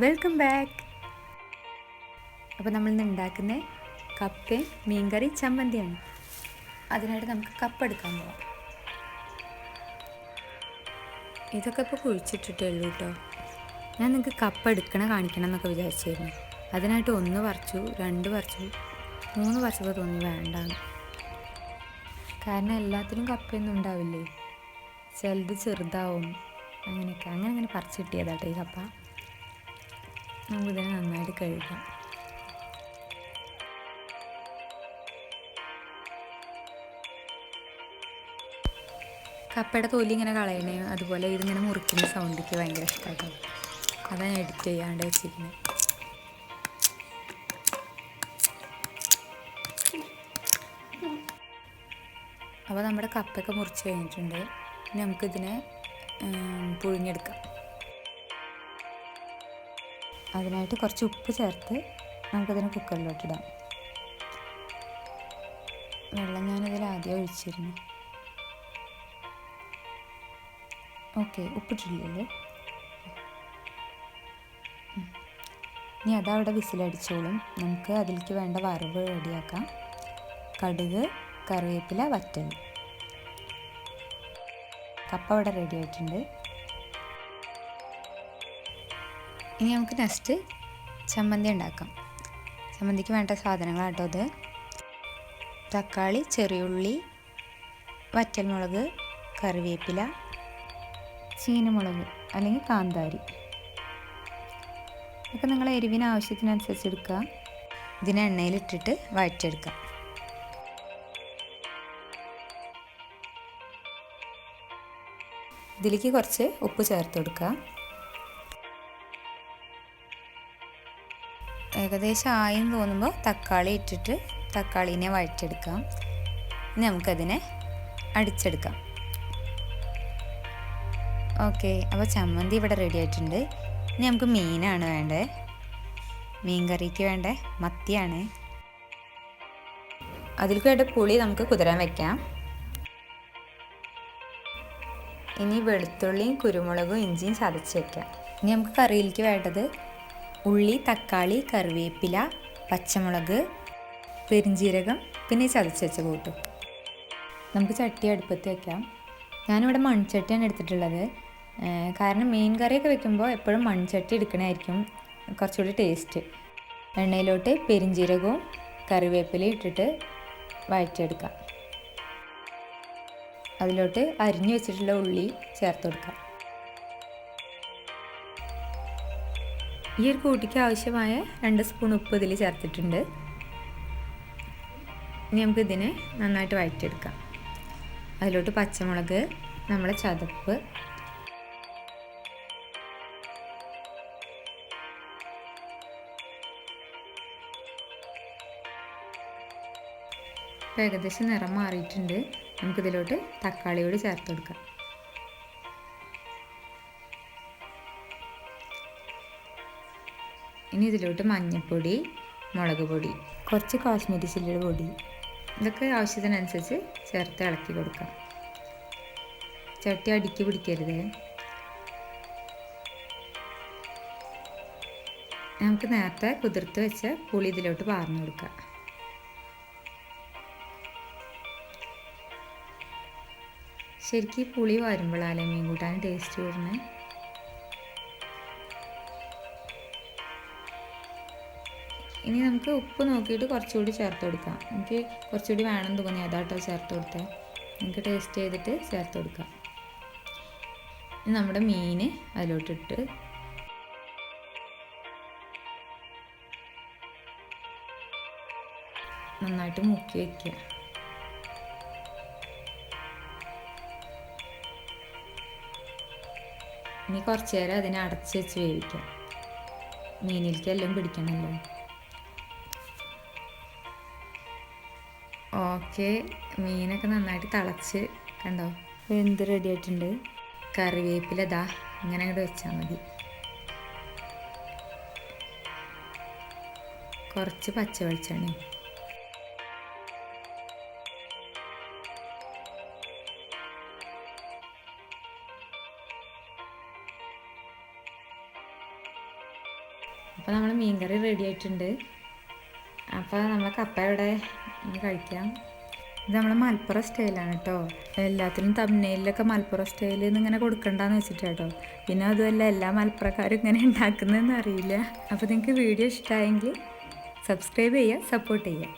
Welcome back. അപ്പോൾ നമ്മൾ ഇന്ന് ഉണ്ടാക്കുന്ന കപ്പയും മീൻകറി ചമ്മന്തിയാണ്. അതിനായിട്ട് നമുക്ക് കപ്പ എടുക്കാൻ പോവാം. ഇതൊക്കെ ഇപ്പോൾ കുഴിച്ചിട്ടിട്ടേ ഉള്ളൂ കേട്ടോ ഞാൻ നിങ്ങൾക്ക് കപ്പ എടുക്കണ കാണിക്കണം എന്നൊക്കെ വിചാരിച്ചായിരുന്നു അതിനായിട്ട് ഒന്ന് പറിച്ചു രണ്ട് പറിച്ചു മൂന്ന് പറിച്ചപ്പോൾ തോന്നി വേണ്ടാന്ന്. കാരണം എല്ലാത്തിനും കപ്പയൊന്നും ഉണ്ടാവില്ലേ? ചിലത് ചെറുതാവും. അങ്ങനെയൊക്കെ. അങ്ങനെ അങ്ങനെ പറിച്ചു കിട്ടിയതാട്ടോ ഈ കപ്പ. നമുക്കിതിനെ നന്നായിട്ട് കഴുകാം. കപ്പയുടെ തൊലി ഇങ്ങനെ കളയണേ അതുപോലെ ഇതിങ്ങനെ മുറിക്കുന്ന സൗണ്ടിക്ക് ഭയങ്കര ഇഷ്ടമായിട്ടു അതാ ഞാൻ എഡിറ്റ് ചെയ്യാണ്ട് വെച്ചിരിക്കുന്നത് അപ്പോൾ നമ്മുടെ കപ്പയൊക്കെ മുറിച്ച് കഴിഞ്ഞിട്ടുണ്ട്. ഇനി നമുക്കിതിനെ പുഴിഞ്ഞെടുക്കാം അതിനായിട്ട് കുറച്ച് ഉപ്പ് ചേർത്ത് നമുക്കതിനെ കുക്കറിലോട്ടിടാം വെള്ളം ഞാനതിൽ ആദ്യം ഒഴിച്ചിരുന്നു. ഓക്കെ ഉപ്പിട്ടില്ലല്ലോ. ഇനി അതവിടെ വിസിലടിച്ചോളും. നമുക്ക് അതിലേക്ക് വേണ്ട വറവ് റെഡിയാക്കാം. കടുക് കറിവേപ്പില വറ്റൽ. കപ്പ അവിടെ റെഡി ആയിട്ടുണ്ട്. ഇനി നമുക്ക് നെക്സ്റ്റ് ചമ്മന്തി ഉണ്ടാക്കാം. ചമ്മന്തിക്ക് വേണ്ട സാധനങ്ങളാട്ടോ അത് തക്കാളി ചെറിയുള്ളി വറ്റൽമുളക് കറിവേപ്പില ചീനമുളക് അല്ലെങ്കിൽ കാന്താരി. ഇതൊക്കെ നിങ്ങൾ എരിവിന് ആവശ്യത്തിനനുസരിച്ച് എടുക്കുക. ഇതിനെ എണ്ണയിലിട്ടിട്ട് വഴറ്റെടുക്കുക ഇതിലേക്ക് കുറച്ച് ഉപ്പ് ചേർത്ത് കൊടുക്കുക. ഏകദേശം ആയെന്ന് തോന്നുമ്പോൾ തക്കാളി ഇട്ടിട്ട് തക്കാളീനെ വഴറ്റെടുക്കാം ഇനി നമുക്കതിനെ അടിച്ചെടുക്കാം. ഓക്കെ അപ്പോൾ ചമ്മന്തി ഇവിടെ റെഡി ആയിട്ടുണ്ട്. ഇനി നമുക്ക് മീനാണ് വേണ്ടത് മീൻ കറിക്ക് വേണ്ട? മത്തിയാണ്. അതിലേക്ക് വേണ്ട പുളി നമുക്ക് കുതിരാൻ വെക്കാം. ഇനി വെളുത്തുള്ളിയും കുരുമുളകും ഇഞ്ചിയും ചതച്ച് വെക്കാം. ഇനി നമുക്ക് കറിയിലേക്ക് വേണ്ടത് ഉള്ളി തക്കാളി കറിവേപ്പില പച്ചമുളക് പെരിഞ്ജീരകം പിന്നെ ചതച്ച് വെച്ച കൂട്ടും. നമുക്ക് ചട്ടി അടുപ്പത്ത് വെക്കാം. ഞാനിവിടെ മൺചട്ടിയാണ് എടുത്തിട്ടുള്ളത്. കാരണം മീൻ കറിയൊക്കെ വെക്കുമ്പോൾ എപ്പോഴും മൺചട്ടി എടുക്കണമായിരിക്കും കുറച്ചുകൂടി ടേസ്റ്റ്. എണ്ണയിലോട്ട് പെരിഞ്ജീരകവും കറിവേപ്പിലയും ഇട്ടിട്ട് വഴറ്റിയെടുക്കാം. അതിലോട്ട് അരിഞ്ഞു വെച്ചിട്ടുള്ള ഉള്ളി ചേർത്ത് കൊടുക്കാം. ഈ ഒരു കൂട്ടിക്ക് ആവശ്യമായ രണ്ട് സ്പൂൺ ഉപ്പ് ഇതിൽ ചേർത്തിട്ടുണ്ട്. ഇനി നമുക്ക് ഇതിനെ നന്നായിട്ട് വഴറ്റിയെടുക്കാം. അതിലോട്ട് പച്ചമുളക് നമ്മളെ ചതപ്പ്. ഏകദേശം നിറം മാറിയിട്ടുണ്ട്. നമുക്കിതിലോട്ട് തക്കാളിയോട് ചേർത്ത് കൊടുക്കാം. ഇനി ഇതിലോട്ട് മഞ്ഞൾപ്പൊടി മുളക് പൊടി കുറച്ച് കാശ്മീരി ചില്ലിയുടെ പൊടി ഇതൊക്കെ ആവശ്യത്തിനനുസരിച്ച് ചേർത്ത് ഇളക്കി കൊടുക്കാം. ചട്ടി അടുക്കി പിടിക്കരുത്. നമുക്ക് നേരത്തെ കുതിർത്ത് വെച്ച പുളി ഇതിലോട്ട് പാർന്നു കൊടുക്കുക ശരിക്കും പുളി വരുമ്പോഴാലേ മീൻ കൂട്ടാൻ ടേസ്റ്റ് കൂടുന്നത് ഇനി നമുക്ക് ഉപ്പ് നോക്കിയിട്ട് കുറച്ചുകൂടി ചേർത്ത് കൊടുക്കാം. എനിക്ക് കുറച്ചുകൂടി വേണം തോന്നി അതാട്ടോ ചേർത്ത് കൊടുത്തത് നമുക്ക് ടേസ്റ്റ് ചെയ്തിട്ട് ചേർത്ത് കൊടുക്കാം. നമ്മുടെ മീൻ അതിലോട്ടിട്ട് നന്നായിട്ട് മുക്കി വയ്ക്കുക ഇനി കുറച്ച് നേരം അതിനെ അടച്ച് വെച്ച് വേവിക്കാം. മീനിലേക്ക് എല്ലാം പിടിക്കണമല്ലോ. ഓക്കെ. മീനൊക്കെ നന്നായിട്ട് തിളച്ച് കണ്ടോ? എന്ത് റെഡി ആയിട്ടുണ്ട്. കറിവേപ്പില ദാ ഇങ്ങനെ അങ്ങോട്ട് വെച്ചാൽ മതി. കുറച്ച് പച്ച വെളിച്ചെണ്ണ അപ്പോൾ നമ്മൾ മീൻകറി റെഡി ആയിട്ടുണ്ട്. അപ്പോൾ നമ്മൾ കപ്പ ഇവിടെ ഇനി കഴിക്കാം. ഇത് നമ്മളെ മലപ്പുറം സ്റ്റൈലാണ് കേട്ടോ എല്ലാത്തിനും തമിഴ്നയിലൊക്കെ മലപ്പുറം സ്റ്റൈലിൽ നിന്ന് ഇങ്ങനെ കൊടുക്കണ്ടെന്ന് വെച്ചിട്ട് കേട്ടോ പിന്നെ അതുമല്ല എല്ലാ മലപ്പുറക്കാരും ഇങ്ങനെ ഉണ്ടാക്കുന്നതെന്ന് അറിയില്ല. അപ്പോൾ നിങ്ങൾക്ക് വീഡിയോ ഇഷ്ടമായെങ്കിൽ സബ്സ്ക്രൈബ് ചെയ്യുക സപ്പോർട്ട് ചെയ്യുക.